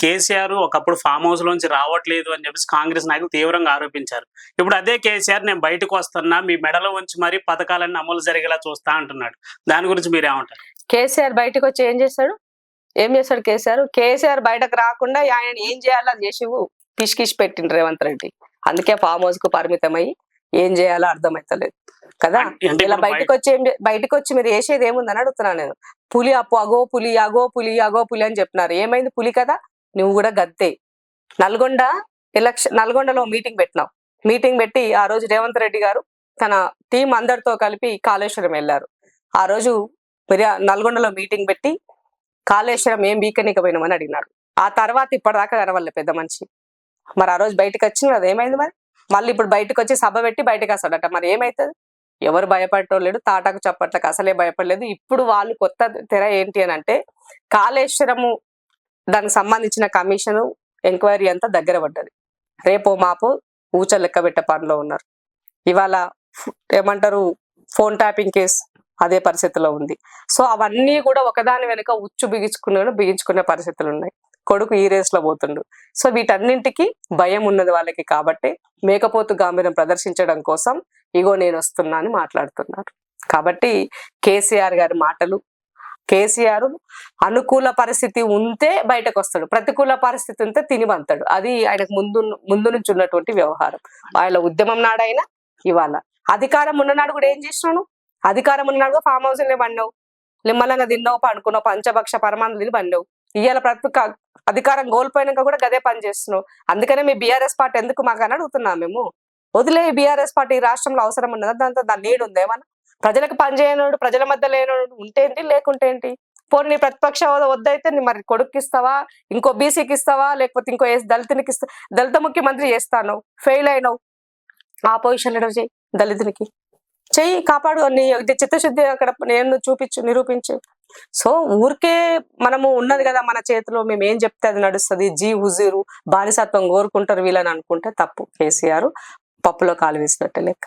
కేసీఆర్ ఒకప్పుడు farm house లోంచి రావట్లేదు అని చెప్పేసి కాంగ్రెస్ నాయకులు తీవ్రంగా ఆరోపించారు. ఇప్పుడు అదే కేసీఆర్ నేను బయటకు వస్తున్నా మీ మెడలో ఉంచి మరీ పథకాలన్నీ అమలు జరిగేలా చూస్తా అంటున్నాడు. దాని గురించి మీరు ఏమంటారు? కేసీఆర్ బయటకు వచ్చి ఏం చేస్తాడు? ఏం చేస్తాడు కేసీఆర్? కేసీఆర్ బయటకు రాకుండా ఆయన ఏం చేయాలో చేసి పిసికిసి పెట్టిండు రేవంత్ రెడ్డి. అందుకే ఫామ్ హౌస్కు పరిమితమై ఏం చేయాలో అర్థమైతలేదు. కదా? ఇలా బయటకు వచ్చి ఏం బయటకు వచ్చి మీరు చేసేది ఏముందని అడుగుతున్నాను నేను. పులి అప్పు అగో పులి అగో పులి అగో పులి అని చెప్తున్నారు. ఏమైంది పులి కదా నువ్వు కూడా గద్దే నల్గొండ ఎలక్షన్ నల్గొండలో మీటింగ్ పెట్టినావు మీటింగ్ పెట్టి ఆ రోజు రేవంత్ రెడ్డి గారు తన టీం అందరితో కలిపి కాళేశ్వరం వెళ్ళారు. ఆ రోజు నల్గొండలో మీటింగ్ పెట్టి కాళేశ్వరం ఏం బీకనీకపోయినామని అడిగినాడు ఆ తర్వాత ఇప్పటిదాకా కనవల్లే పెద్ద మనిషి. మరి ఆ రోజు బయటకు వచ్చింది అది ఏమైంది మరి? మళ్ళీ ఇప్పుడు బయటకు వచ్చి సభ పెట్టి బయటకు వస్తాడట. మరి ఏమైతుంది? ఎవరు భయపడటోలేడు తాటాకు చప్పట్లకు అసలే భయపడలేదు. ఇప్పుడు వాళ్ళు కొత్త తెర ఏంటి అని అంటే కాళేశ్వరము దానికి సంబంధించిన కమిషన్ ఎంక్వైరీ అంతా దగ్గర పడ్డది. రేపో మాపో ఊచ లెక్క పెట్టే పనిలో ఉన్నారు. ఇవాళ ఏమంటారు ఫోన్ ట్యాపింగ్ కేసు అదే పరిస్థితిలో ఉంది. సో అవన్నీ కూడా ఒకదాని వెనుక ఉచ్చు బిగించుకునే బిగించుకునే పరిస్థితులు ఉన్నాయి. కొడుకు ఈ రేస్లో పోతుండు. సో వీటన్నింటికి భయం ఉన్నది వాళ్ళకి కాబట్టి మేకపోతు గాంభీర్యం ప్రదర్శించడం కోసం ఇగో నేను వస్తున్నా అని మాట్లాడుతున్నారు. కాబట్టి కేసీఆర్ గారి మాటలు కేసీఆర్ అనుకూల పరిస్థితి ఉంటే బయటకు వస్తాడు ప్రతికూల పరిస్థితి ఉంటే తినివంతాడు. అది ఆయనకు ముందు ముందు నుంచి ఉన్నటువంటి వ్యవహారం. ఆయన ఉద్యమం నాడైనా ఇవాళ. అధికారం ఉన్ననాడు కూడా ఏం చేసినాను అధికారం ఉన్ననాడు ఫామ్ హౌస్ పడినావు. నిమ్మలంగా తిన్నావు పండుకున్నావు పంచభక్ష పరమాణులు తిని పండావు ఇవాళ ప్రతి అధికారం కోల్పోయినాక కూడా గదే పని చేస్తున్నావు. అందుకనే మీ బీఆర్ఎస్ పార్టీ ఎందుకు మాకు అని అడుగుతున్నాం మేము? వదిలే బీఆర్ఎస్ పార్టీ ఈ రాష్ట్రంలో అవసరం ఉన్నదా? దాంతో దాని నీడు ఉందేమన్నా ప్రజలకు పనిచేయనోడు ప్రజల మధ్య లేనోడు ఉంటేంటి లేకుంటే ఏంటి? పోనీ నీ ప్రతిపక్ష హోదా వద్దయితే నీ మరి కొడుకు ఇస్తావా ఇంకో బీసీకి ఇస్తావా లేకపోతే ఇంకో దళితునికి ఇస్తా దళిత ముఖ్యమంత్రి చేస్తాను? ఫెయిల్ అయినావు. ఆ పొజిషన్ లీడర్ చేయి దళితునికి. చెయ్యి కాపాడు. నీ చిత్తశుద్ధి అక్కడ నేను చూపించు నిరూపించు. సో ఊరికే మనము ఉన్నది కదా మన చేతిలో మేము ఏం చెప్తే అది నడుస్తుంది. జీ హుజీరు బానిసత్వం కోరుకుంటారు వీళ్ళని అనుకుంటే తప్పు. కేసీఆర్ పప్పులో కాలు వేసినట్టే లెక్క.